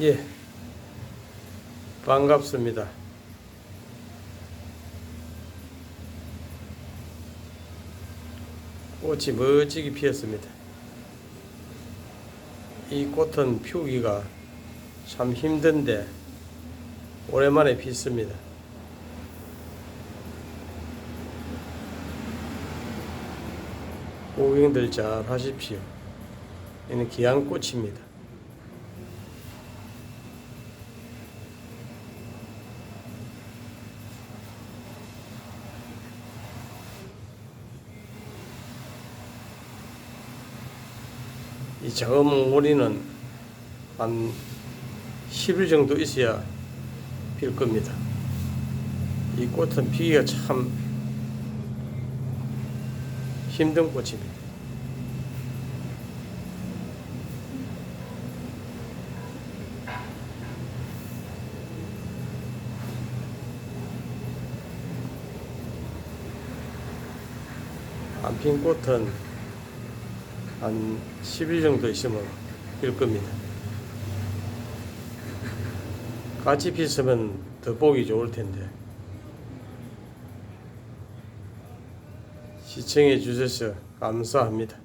예. 반갑습니다. 꽃이 멋지게 피었습니다. 이 꽃은 피우기가 참 힘든데 오랜만에 피습니다. 고객들 잘 하십시오. 이는 귀한 꽃입니다. 이 작은 몽골이는 한 10일 정도 있어야 필 겁니다. 이 꽃은 피기가 참 힘든 꽃입니다. 안핀 꽃은 한 10일 정도 있으면 필 겁니다. 같이 피으면 더 보기 좋을 텐데. 시청해 주셔서 감사합니다.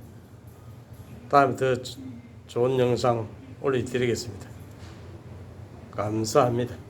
다음에 더 좋은 영상 올려드리겠습니다. 감사합니다.